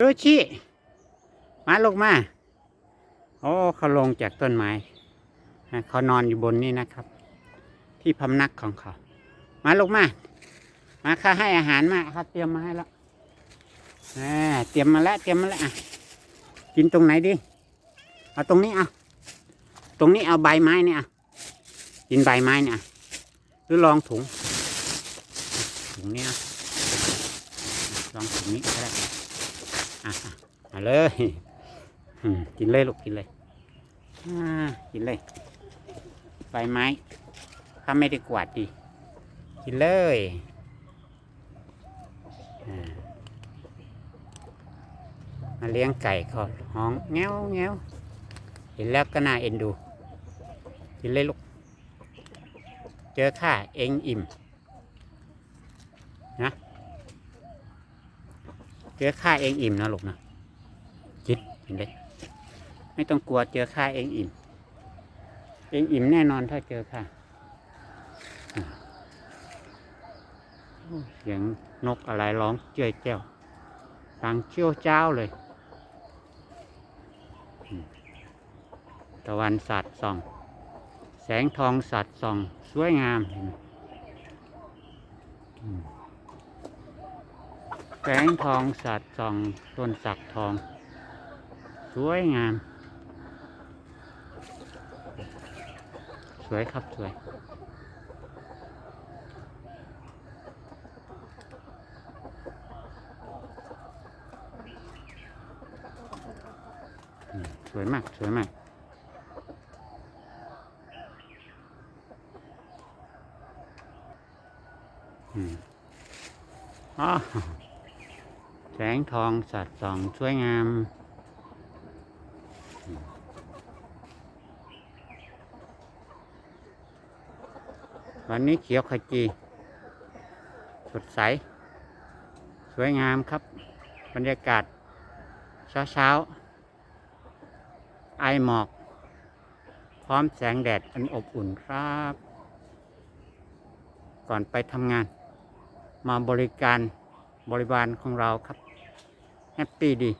โรชิมาลงมา โอ้เขาลงจากต้นไม้นะเขานอนอยู่บนนี้นะครับ ที่พำนักของเขา มาลงมา มาข้าให้อาหารมาเขาเตรียมมาให้แล้วเตรียมมาแล้วเตรียมมาแล้วอะกินตรงไหนดีเอาตรงนี้เอาตรงนี้เอาใบไม้เนี่ยกินใบไม้เนี่ยหรือลองถุงถุงเนี้เอาลองถุงนี้ก็ได้ มาเลยกินเลยลูกกินเลยกินเลยใบไม้ถ้าไม่ได้กวาดดีกินเลยมาเลี้ยงไก่เขาห้องแง้วแง้วเห็นแล้วก็น่าเอ็นดู กินเลยลูก เจอข้าเองอิ่มนะ เจอข้าเองอิ่มนะลูกนะคิดเห็นเลยไม่ต้องกลัวเจอข้าเองอิ่ม เองอิ่มแน่นอนถ้าเจอข้าอ่าเสียงนกอะไรร้องเจ้ยแจ้วดังเชี่ยวเจ้าเลย ตะวันสัดส่อง แสงทองสัดส่อง สวยงามเห็นไหม สงทองสัดส่องต้นสักทอง สวยงาม สวยครับ สวยสวยมาก สวยมาก อืมอ๋อ แสงทองสัดส่องสวยงาม วันนี้เขียวขจี สดใส สวยงามครับ บรรยากาศ เช้าเช้าไอหมอก พร้อมแสงแดดอันอบอุ่นครับ ก่อนไปทำงาน มาบริการบริวารของเราครับ แฮปปี้ดี